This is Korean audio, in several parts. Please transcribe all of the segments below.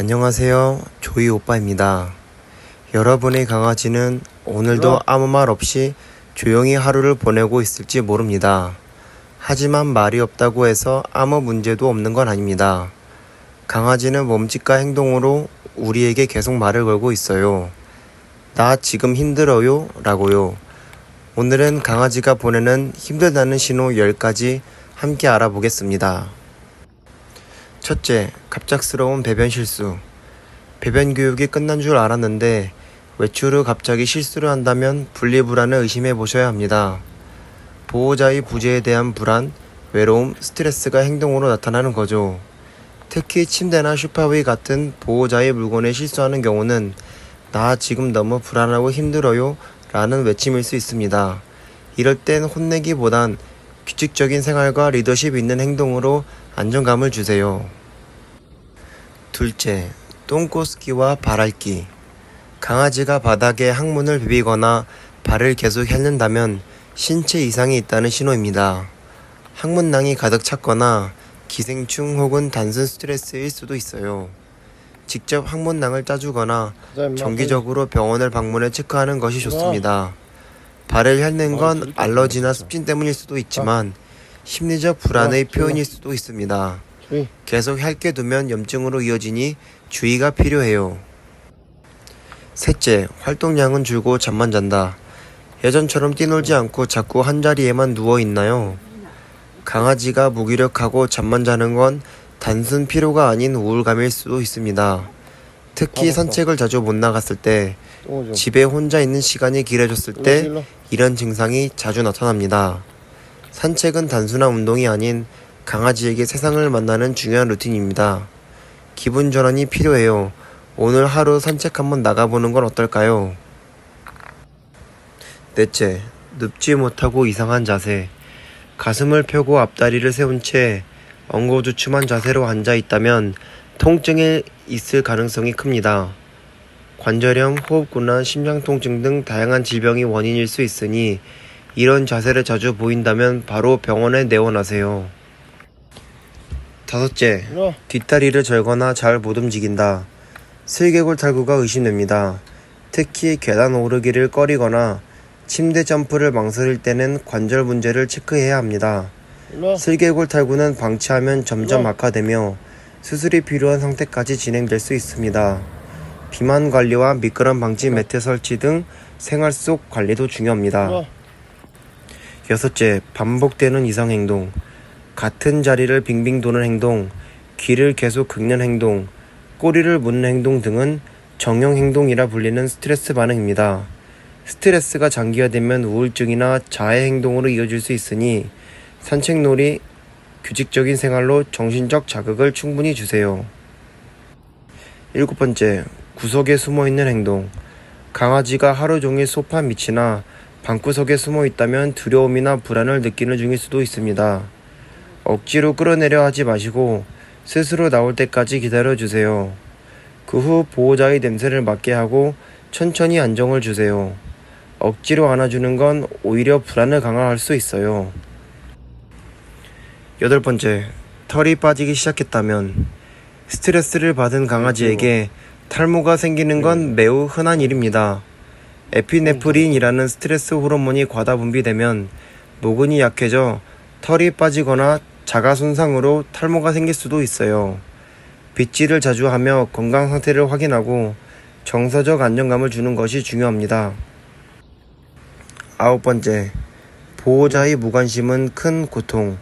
안녕하세요. 조이 오빠입니다. 여러분의 강아지는 오늘도 아무 말 없이 조용히 하루를 보내고 있을지 모릅니다. 하지만 말이 없다고 해서 아무 문제도 없는 건 아닙니다. 강아지는 몸짓과 행동으로 우리에게 계속 말을 걸고 있어요. 나 지금 힘들어요? 라고요. 오늘은 강아지가 보내는 힘들다는 신호 10가지 함께 알아보겠습니다. 첫째, 갑작스러운 배변 실수. 배변 교육이 끝난 줄 알았는데 외출 후 갑자기 실수를 한다면 분리불안을 의심해 보셔야 합니다. 보호자의 부재에 대한 불안, 외로움, 스트레스가 행동으로 나타나는 거죠. 특히 침대나 슈퍼위 같은 보호자의 물건에 실수하는 경우는 나 지금 너무 불안하고 힘들어요 라는 외침일 수 있습니다. 이럴 땐 혼내기보단 규칙적인 생활과 리더십 있는 행동으로 안정감을 주세요. 둘째, 똥꼬스기와 발핥기. 강아지가 바닥에 항문을 비비거나 발을 계속 핥는다면 신체 이상이 있다는 신호입니다. 항문낭이 가득 찼거나 기생충 혹은 단순 스트레스일 수도 있어요. 직접 항문낭을 짜주거나 정기적으로 병원을 방문해 체크하는 것이 좋습니다. 발을 핥는 건 알러지나 습진 때문일 수도 있지만 심리적 불안의 표현일 수도 있습니다. 계속 핥게 두면 염증으로 이어지니 주의가 필요해요. 셋째, 활동량은 줄고 잠만 잔다. 예전처럼 뛰놀지 않고 자꾸 한 자리에만 누워 있나요? 강아지가 무기력하고 잠만 자는 건 단순 피로가 아닌 우울감일 수도 있습니다. 특히 알았어. 산책을 자주 못 나갔을 때, 좀. 집에 혼자 있는 시간이 길어졌을 때. 이런 증상이 자주 나타납니다. 산책은 단순한 운동이 아닌 강아지에게 세상을 만나는 중요한 루틴입니다. 기분 전환이 필요해요. 오늘 하루 산책 한번 나가보는 건 어떨까요? 넷째, 눕지 못하고 이상한 자세. 가슴을 펴고 앞다리를 세운 채 엉거주춤한 자세로 앉아 있다면 통증이 있을 가능성이 큽니다. 관절염, 호흡곤란, 심장통증 등 다양한 질병이 원인일 수 있으니 이런 자세를 자주 보인다면 바로 병원에 내원하세요. 다섯째, 일로. 뒷다리를 절거나 잘 못 움직인다. 슬개골 탈구가 의심됩니다. 특히 계단 오르기를 꺼리거나 침대 점프를 망설일 때는 관절 문제를 체크해야 합니다. 일로. 슬개골 탈구는 방치하면 점점 네. 악화되며 수술이 필요한 상태까지 진행될 수 있습니다. 비만 관리와 미끄럼 방지 매트 설치 등 생활 속 관리도 중요합니다. 일로. 여섯째, 반복되는 이상 행동. 같은 자리를 빙빙 도는 행동, 귀를 계속 긁는 행동, 꼬리를 무는 행동 등은 정형 행동이라 불리는 스트레스 반응입니다. 스트레스가 장기화되면 우울증이나 자해 행동으로 이어질 수 있으니 산책놀이, 규칙적인 생활로 정신적 자극을 충분히 주세요. 일곱 번째, 구석에 숨어 있는 행동. 강아지가 하루 종일 소파 밑이나 방구석에 숨어 있다면 두려움이나 불안을 느끼는 중일 수도 있습니다. 억지로 끌어내려 하지 마시고 스스로 나올 때까지 기다려 주세요. 그 후 보호자의 냄새를 맡게 하고 천천히 안정을 주세요. 억지로 안아주는 건 오히려 불안을 강화할 수 있어요. 여덟 번째, 털이 빠지기 시작했다면 스트레스를 받은 강아지에게 탈모가 생기는 건 매우 흔한 일입니다. 에피네프린이라는 스트레스 호르몬이 과다 분비되면 모근이 약해져 털이 빠지거나 자가 손상으로 탈모가 생길 수도 있어요. 빗질을 자주 하며 건강 상태를 확인하고 정서적 안정감을 주는 것이 중요합니다. 아홉 번째, 보호자의 무관심은 큰 고통.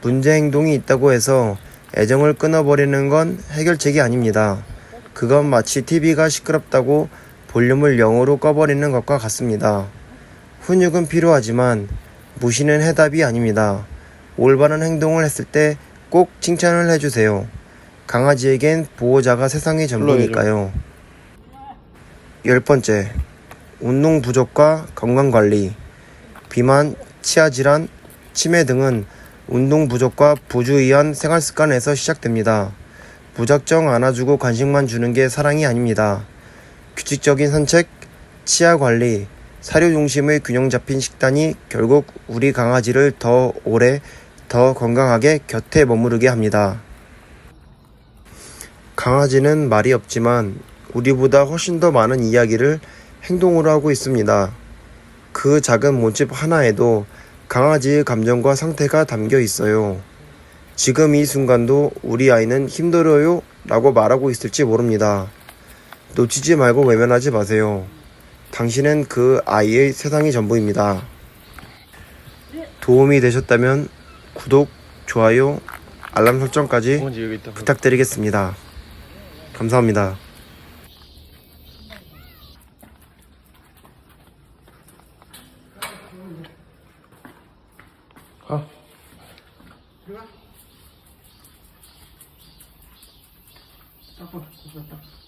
문제 행동이 있다고 해서 애정을 끊어버리는 건 해결책이 아닙니다. 그건 마치 TV가 시끄럽다고 볼륨을 0으로 꺼버리는 것과 같습니다. 훈육은 필요하지만 무시는 해답이 아닙니다. 올바른 행동을 했을 때 꼭 칭찬을 해주세요. 강아지에겐 보호자가 세상의 전부니까요. 열 번째, 운동 부족과 건강 관리. 비만, 치아 질환, 치매 등은 운동 부족과 부주의한 생활 습관에서 시작됩니다. 무작정 안아주고 간식만 주는 게 사랑이 아닙니다. 규칙적인 산책, 치아 관리, 사료 중심의 균형 잡힌 식단이 결국 우리 강아지를 더 오래, 더 건강하게 곁에 머무르게 합니다. 강아지는 말이 없지만 우리보다 훨씬 더 많은 이야기를 행동으로 하고 있습니다. 그 작은 모집 하나에도 강아지의 감정과 상태가 담겨 있어요. 지금 이 순간도 우리 아이는 힘들어요 라고 말하고 있을지 모릅니다. 놓치지 말고 외면하지 마세요. 당신은 그 아이의 세상이 전부입니다. 도움이 되셨다면 구독, 좋아요, 알람 설정까지. 부탁드리겠습니다. 감사합니다. 가. 딱 봐, 딱 봐, 딱 봐.